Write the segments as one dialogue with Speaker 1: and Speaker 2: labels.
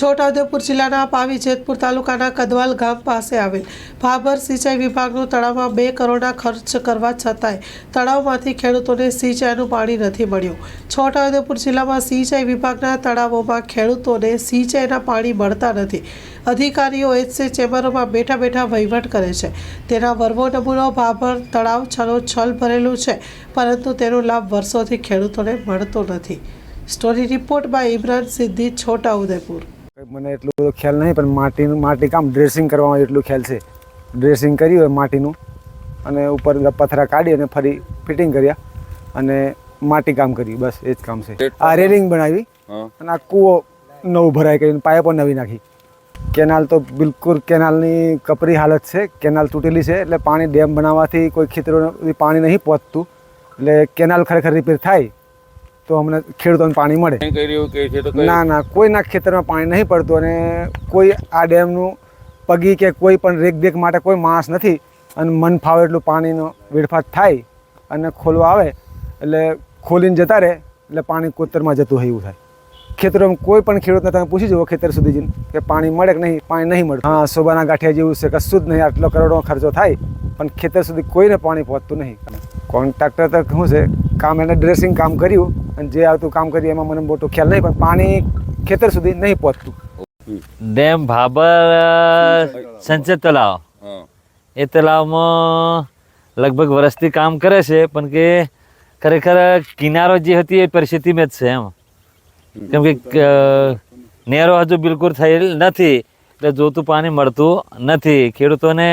Speaker 1: છોટાઉદેપુર જિલ્લાના પાવી જેતપુર તાલુકાના કદવાલ ગામ પાસે આવેલ ભાભર સિંચાઈ વિભાગનું તળાવમાં બે કરોડના ખર્ચ કરવા છતાંય તળાવમાંથી ખેડૂતોને સિંચાઈનું પાણી નથી મળ્યું. છોટાઉદેપુર જિલ્લામાં સિંચાઈ વિભાગના તળાવોમાં ખેડૂતોને સિંચાઈના પાણી મળતા નથી. અધિકારીઓ એચસી ચેમ્બરોમાં બેઠા બેઠા વહીવટ કરે છે. તેના વર્વો નમૂનો ભાભર તળાવ છલોછલ ભરેલું છે, પરંતુ તેનો લાભ વર્ષોથી ખેડૂતોને મળતો નથી. સ્ટોરી રિપોર્ટ બાય ઇમરાન સિદ્ધિ, છોટાઉદેપુર.
Speaker 2: મને એટલું બધો ખ્યાલ નહીં પણ માટીનું માટી કામ ડ્રેસિંગ કરવામાં એટલું ખ્યાલ છે. ડ્રેસિંગ કર્યું હોય માટીનું અને ઉપર પથરા કાઢી અને ફરી ફિટિંગ કર્યા અને માટી કામ કર્યું બસ એ જ કામ છે. આ રેલિંગ બનાવી અને આ કૂવો નવું ભરાઈ કરીને પાઇપો નવી નાખી. કેનાલ તો બિલકુલ કેનાલની કપરી હાલત છે કેનાલ તૂટેલી છે એટલે પાણી ડેમ બનાવવાથી કોઈ ખેતરો પાણી નહીં પહોંચતું. એટલે કેનાલ ખરેખર રિપેર થાય તો અમને ખેડૂતોને પાણી મળે. ના ના કોઈના ખેતરમાં પાણી નહીં પડતું અને કોઈ આ ડેમનું પગી કે કોઈ પણ રેખદેખ માટે કોઈ માણસ નથી અને મન ફાવે એટલું પાણીનો વેડફાટ થાય અને ખોલવા આવે એટલે ખોલીને જતા રહે એટલે પાણી કોતરમાં જતું હોય એવું થાય. ખેતરોમાં કોઈ પણ ખેડૂતને તમે પૂછી જુઓ ખેતર સુધી જઈને કે પાણી મળે કે નહીં પાણી નહીં મળે હા સોબાના ગાંઠિયા જેવું છે કશું જ નહીં આટલો કરોડો ખર્ચો થાય પણ ખેતર સુધી કોઈને પાણી પહોંચતું નહીં. કોન્ટ્રાક્ટર તો શું છે કામ એને ડ્રેસિંગ કામ કર્યું અને જે આવતું કામ કરીએ એમાં મને મોટો ખ્યાલ નહીં પણ પાણી ખેતર સુધી નહીં પહોંચતું.
Speaker 3: ડેમ ભાભર સંચય તળાવ. એ તળાવમાં લગભગ વર્ષથી કામ કરે છે પણ કે ખરેખર કિનારો જે હતી એ પરિસ્થિતિમાં જ છે એમ. કેમ કે નેરો હજુ બિલકુલ થયેલ નથી એટલે જોતું પાણી મળતું નથી. ખેડૂતોને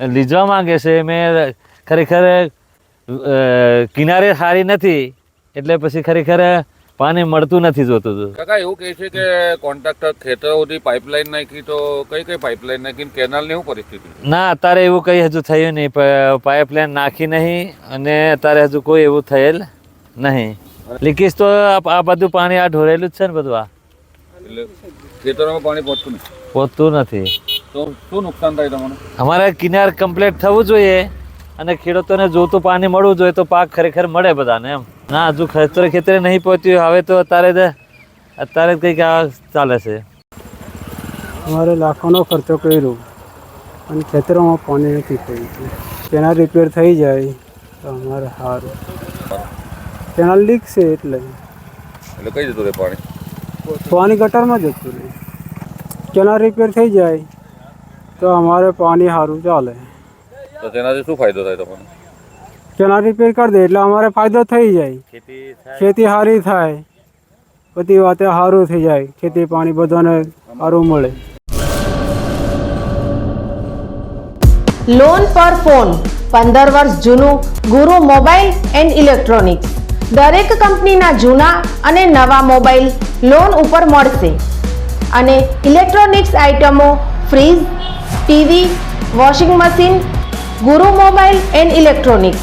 Speaker 3: લીજવા માંગે છે મેં ખરેખર કિનારે સારી નથી. એટલે પછી ખરેખર પાણી મળતું નથી જોતું હતું
Speaker 4: કાકા એવું કહે છે કે કોન્ટ્રાક્ટર ખેતરોથી પાઇપલાઇન નાખી તો કઈ કઈ પાઇપલાઇન નાખી કેનાલની શું પરિસ્થિતિ?
Speaker 3: ના અત્યારે એવું કંઈ હજુ થયું નહીં. પાઇપલાઇન નાખી નહીં અને અત્યારે હજુ કોઈ એવું થયેલ નહીં. લીકેજ તો આ આ બધું પાણી આ ઢોરેલું જ છે ને બધું આ.
Speaker 4: એટલે ખેતરોમાં પાણી પહોંચતું નથી?
Speaker 3: પહોંચતું નથી.
Speaker 4: તો શું નુકસાન થાય તમને?
Speaker 3: અમારે કિનાર કમ્પ્લીટ થવું જોઈએ અને ખેડૂતોને જોતું પાણી મળવું જોઈએ તો પાક ખરેખર મળે બધાને એમ. ના હજુ ખેતરે ખેતરે નહીં પહોંચ્યું. હવે તો અત્યારે જ અત્યારે જ કંઈક આ ચાલે છે.
Speaker 5: અમારે લાખોનો ખર્ચો કર્યો અને ખેતરોમાં પાણી નથી પડ્યું કેનાલ રિપેર થઈ જાય તો અમારે સારું. કેનાલ લીક છે એટલે.
Speaker 4: એટલે કઈ જતું રહે પાણી?
Speaker 5: પાણી ગટરમાં જતું રહે. કેનાલ રિપેર થઈ જાય તો અમારે પાણી સારું ચાલે.
Speaker 4: તો તેનાથી શું ફાયદો થાય તમને?
Speaker 5: કેનાલ રિપેર કરી દે એટલે અમારે ફાયદો થઈ જાય. ખેતી સારી થાય. બધી વાતે સારું થઈ જાય. ખેતી પાણી બધાને સારું મળે.
Speaker 6: લોન પર ફોન પંદર વર્ષ જૂનું ગુરુ મોબાઈલ એન્ડ ઇલેક્ટ્રોનિક્સ. દરેક કંપનીના જૂના અને નવા મોબાઈલ લોન ઉપર મળશે. અને ઇલેક્ટ્રોનિક્સ આઇટમો fridge TV washing machine Guru mobile and electronics.